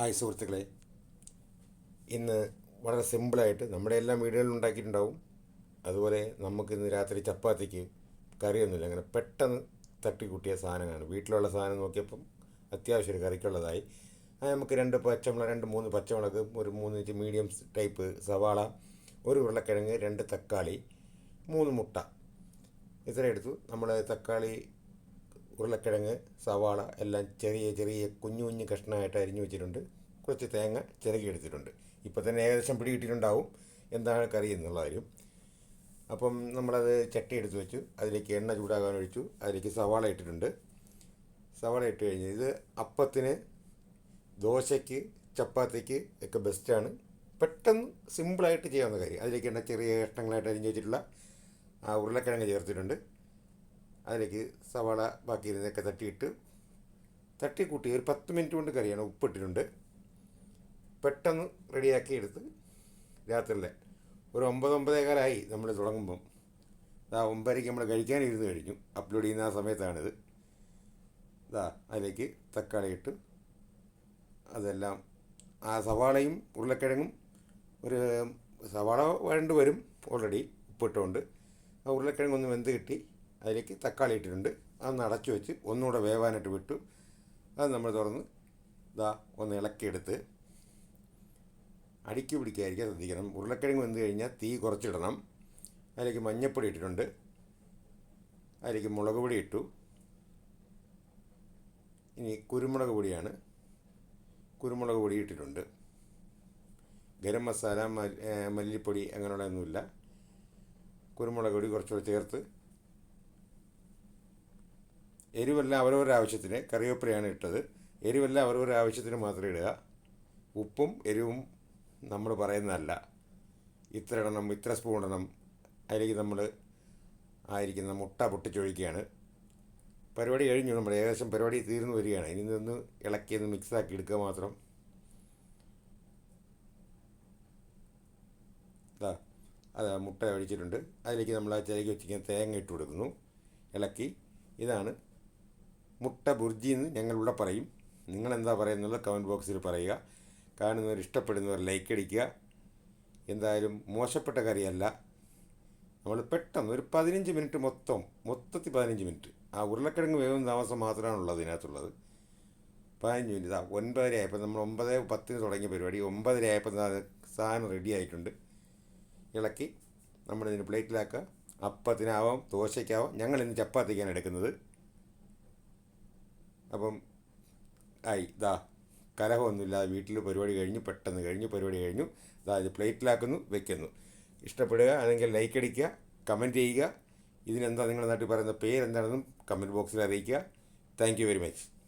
Hi സുഹൃത്തുക്കളെ. ഇന്ന് വളരെ സിമ്പിളായിട്ട് നമ്മുടെ എല്ലാം വീടുകളിൽ ഉണ്ടാക്കിയിട്ടുണ്ടാവും. അതുപോലെ നമുക്ക് ഇന്ന് രാത്രി ചപ്പാത്തിക്ക് കറിയൊന്നുമില്ല. അങ്ങനെ പെട്ടെന്ന് തട്ടിക്കൂട്ടിയ സാധനങ്ങളാണ്. വീട്ടിലുള്ള സാധനം നോക്കിയപ്പം അത്യാവശ്യം ഒരു കറിക്കുള്ളതായി. നമുക്ക് രണ്ട് പച്ചമുളക് രണ്ട് മൂന്ന് പച്ചമുളക് ഒരു മൂന്ന് ഇഞ്ച് മീഡിയം ടൈപ്പ് സവാള ഒരു ഉരുളക്കിഴങ്ങ് രണ്ട് തക്കാളി മൂന്ന് മുട്ട. ഇത്ര എടുത്തു. നമ്മൾ തക്കാളി ഉരുളക്കിഴങ്ങ് സവാള എല്ലാം ചെറിയ ചെറിയ കുഞ്ഞു കുഞ്ഞു കഷ്ണമായിട്ട് അരിഞ്ഞു വെച്ചിട്ടുണ്ട്. കുറച്ച് തേങ്ങ ചിരകി എടുത്തിട്ടുണ്ട് ഇപ്പോൾ തന്നെ ഏകദേശം പിടി കിട്ടിയിട്ടുണ്ടാവും എന്താണ് കറി എന്നുള്ള കാര്യം. അപ്പം നമ്മളത് ചട്ടി എടുത്ത് വെച്ചു. അതിലേക്ക് എണ്ണ ചൂടാകാൻ ഒഴിച്ചു. അതിലേക്ക് സവാള ഇട്ടിട്ടുണ്ട്. സവാള ഇട്ട് കഴിഞ്ഞ് ഇത് അപ്പത്തിന് ദോശയ്ക്ക് ചപ്പാത്തിക്ക് ഒക്കെ ബെസ്റ്റാണ്. പെട്ടെന്ന് സിമ്പിളായിട്ട് ചെയ്യാവുന്ന കാര്യം. അതിലേക്ക് എണ്ണ ചെറിയ കഷ്ണങ്ങളായിട്ട് അരിഞ്ഞു വെച്ചിട്ടുള്ള ഉരുളക്കിഴങ്ങ് ചേർത്തിട്ടുണ്ട്. അതിലേക്ക് സവാള ബാക്കി ഇരുന്നൊക്കെ തട്ടിയിട്ട് തട്ടിക്കൂട്ടി ഒരു പത്ത് മിനിറ്റ് കൊണ്ട് കറിയാണ് ഉപ്പിട്ടിട്ടുണ്ട്. പെട്ടെന്ന് റെഡിയാക്കി എടുത്ത് രാത്രിയിലെ ഒരു ഒമ്പത് ഒമ്പതേകാലായി നമ്മൾ തുടങ്ങുമ്പം. ഇതാ ഒമ്പതരയ്ക്ക് നമ്മൾ കഴിക്കാനിരുന്ന് കഴിഞ്ഞു. അപ്ലോഡ് ചെയ്യുന്ന ആ സമയത്താണിത്. ഇതാ അതിലേക്ക് തക്കാളി ഇട്ട് അതെല്ലാം ആ സവാളയും ഉരുളക്കിഴങ്ങും ഒരു സവാള വേണ്ടി വരും ഓൾറെഡി ഉപ്പിട്ടുകൊണ്ട് ആ ഉരുളക്കിഴങ്ങൊന്ന് വെന്ത് കിട്ടി. അതിലേക്ക് തക്കാളി ഇട്ടിട്ടുണ്ട്. അതൊന്ന് അടച്ചു വെച്ച് ഒന്നുകൂടെ വേവാനായിട്ട് വിട്ടു. അത് നമ്മൾ തുറന്ന് ഇതാ ഒന്ന് ഇളക്കിയെടുത്ത് അടിക്ക് പിടിക്കാതിരിക്കാൻ ശ്രദ്ധിക്കണം. ഉരുളക്കിഴങ്ങ് വെന്ത് കഴിഞ്ഞാൽ തീ കുറച്ചിടണം. അതിലേക്ക് മഞ്ഞൾപ്പൊടി ഇട്ടിട്ടുണ്ട്. അതിലേക്ക് മുളക് പൊടി ഇട്ടു. ഇനി കുരുമുളക് പൊടിയാണ്. കുരുമുളക് പൊടി ഇട്ടിട്ടുണ്ട്. ഗരം മസാല മല്ലിപ്പൊടി അങ്ങനെയുള്ളതൊന്നുമില്ല. കുരുമുളക് പൊടി കുറച്ചുകൂടെ ചേർത്ത് എരിവെല്ലാം അവരവരുടെ ആവശ്യത്തിന് കറിവേപ്പിലയാണ് ഇട്ടത്. എരിവെല്ലാം അവരവരുടെ ആവശ്യത്തിന് മാത്രം ഇടുക. ഉപ്പും എരിവും നമ്മൾ പറയുന്നതല്ല. ഇത്ര ഇടണം ഇത്ര സ്പൂൺ ഇടണം. അതിലേക്ക് നമ്മൾ ആയിരിക്കുന്ന മുട്ട പൊട്ടിച്ചൊഴിക്കുകയാണ്. പരിപാടി കഴിഞ്ഞു. നമ്മൾ ഏകദേശം പരിപാടി തീർന്നു വരികയാണ്. ഇനി ഒന്ന് ഇളക്കി ഒന്ന് മിക്സാക്കി എടുക്കുക മാത്രം. ഇതാ അത് മുട്ട ഒഴിച്ചിട്ടുണ്ട് അതിലേക്ക് നമ്മൾ ആ ചിരകി വെച്ചിരിക്കുന്ന തേങ്ങ ഇട്ട് കൊടുക്കുന്നു. ഇളക്കി. ഇതാണ് മുട്ട ബുർജി എന്ന് ഞങ്ങളിവിടെ പറയും. നിങ്ങൾ എന്താ പറയുന്നത്? കമന്റ് ബോക്സിൽ പറയുക. കാണുന്നവർ ഇഷ്ടപ്പെടുന്നവർ ലൈക്ക് അടിക്കുക. എന്തായാലും മോശപ്പെട്ട കറിയല്ല നമ്മൾ പെട്ടെന്ന് ഒരു പതിനഞ്ച് മിനിറ്റ് മൊത്തം മൊത്തത്തിൽ പതിനഞ്ച് മിനിറ്റ്. ആ ഉരുളക്കിഴങ്ങ് വേവും താമസം മാത്രമാണുള്ളത് ഇതിനകത്തുള്ളത്. പതിനഞ്ച് മിനിറ്റ്. ആ ഒൻപതര ആയപ്പോൾ നമ്മൾ ഒമ്പത് പത്തിന് തുടങ്ങിയ പരിപാടി. ഒമ്പതര ആയപ്പോൾ സാധനം റെഡി ആയിട്ടുണ്ട്. ഇളക്കി നമ്മളിതിന് പ്ലേറ്റിലാക്കുക അപ്പത്തിനാവാം ദോശയ്ക്കാവാം. ഞങ്ങളിന്ന് ചപ്പാത്തിക്കാണ് എടുക്കുന്നത്. അപ്പം ആയി ഇതാ കലഹമൊന്നുമില്ലാതെ വീട്ടിൽ പരിപാടി കഴിഞ്ഞു പെട്ടെന്ന് കഴിഞ്ഞു പരിപാടി കഴിഞ്ഞു. ഇത് പ്ലേറ്റിലാക്കുന്നു വെക്കുന്നു. ഇഷ്ടപ്പെടുക അല്ലെങ്കിൽ ലൈക്ക് അടിക്കുക കമന്റ് ചെയ്യുക. ഇതിനെന്താ നിങ്ങളുടെ നാട്ടിൽ പറയുന്ന പേരെന്താണെന്നും കമന്റ് ബോക്സിൽ അറിയിക്കുക. Thank very much